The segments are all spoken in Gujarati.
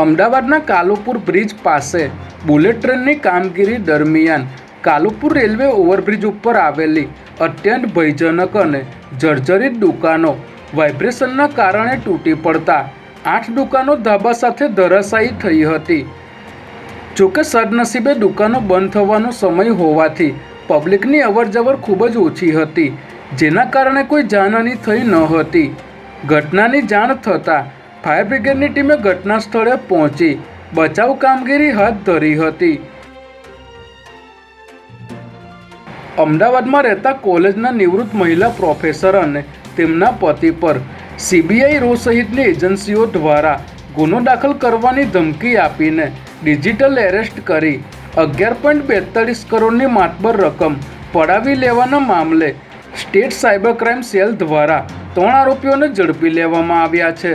અમદાવાદના કાલુપુર બ્રિજ પાસે બુલેટ ટ્રેનની કામગીરી દરમિયાન કાલુપુર રેલવે ઓવરબ્રિજ ઉપર આવેલી અત્યંત ભયજનક અને જર્જરિત દુકાનો વાઇબ્રેશનના કારણે તૂટી પડતા આઠ દુકાનો ધાબા સાથે ધરાશાયી થઈ હતી. જોકે સદનસીબે દુકાનો બંધ થવાનો સમય હોવાથી પબ્લિકની અવરજવર ખૂબ જ ઓછી હતી, જેના કારણે કોઈ જાનહાની થઈ ન હતી. ઘટનાની જાણ થતાં ફાયર બ્રિગેડની ટીમે ઘટના સ્થળે પહોંચી બચાવ કામગીરી હાથ ધરી હતી. અમદાવાદમાં રહેતા કોલેજના નિવૃત્ત મહિલા પ્રોફેસર અને તેમના પતિ પર સીબીઆઈ રો સહિતની એજન્સીઓ દ્વારા ગુનો દાખલ કરવાની ધમકી આપીને ડિજિટલ એરેસ્ટ કરી અગિયાર પોઈન્ટ બેતાળીસ કરોડની માતબર રકમ પડાવી લેવાના મામલે સ્ટેટ સાયબર ક્રાઇમ સેલ દ્વારા ત્રણ આરોપીઓને ઝડપી લેવામાં આવ્યા છે.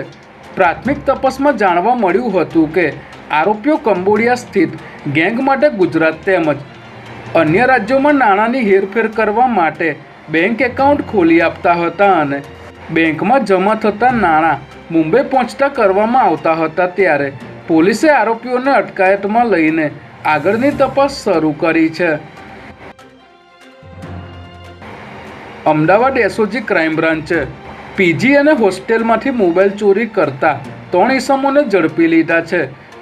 પ્રાથમિક તપાસમાં જાણવા મળ્યું હતું કે આરોપીઓ કંબોડિયા સ્થિત ગેંગ માટે ગુજરાત તેમજ અન્ય રાજ્યોમાં નાણાંની હેરફેર કરવા માટે બેંક એકાઉન્ટ ખોલી આપતા હતા અને બેંકમાં જમા થતા નાણાં મુંબઈ પહોંચતા કરવામાં આવતા હતા ત્યારે પોલીસે આરોપીઓને અટકાયતમાં લઈને આગળની તપાસ શરૂ કરી છે. અમદાવાદ એસઓજી ક્રાઇમ બ્રાન્ચે પીજી અને હોસ્ટેલમાંથી મોબાઈલ ચોરી કરતા ત્રણ ઇસમોને ઝડપી લીધા છે,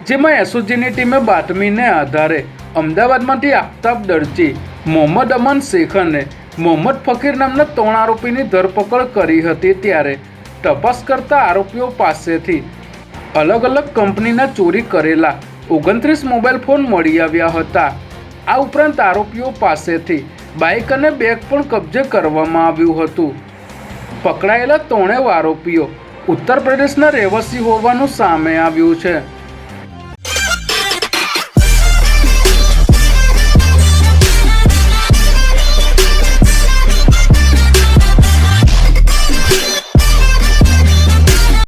જેમાં એસઓજીની ટીમે બાતમીને આધારે અમદાવાદમાંથી આફતાબ દરજી, મોહમ્મદ અમન શેખ અને મોહમ્મદ ફકીર નામના ત્રણ આરોપીની ધરપકડ કરી હતી ત્યારે તપાસ કરતા આરોપીઓ પાસેથી અલગ અલગ કંપનીના ચોરી કરેલા ઓગણત્રીસ મોબાઈલ ફોન મળી આવ્યા હતા. આ ઉપરાંત આરોપીઓ પાસેથી બાઇક અને બેગ પણ કબજે કરવામાં આવ્યું હતું. પકડાયેલા ત્રણેય આરોપીઓ ઉત્તર પ્રદેશના રહેવાસી હોવાનું સામે આવ્યું છે.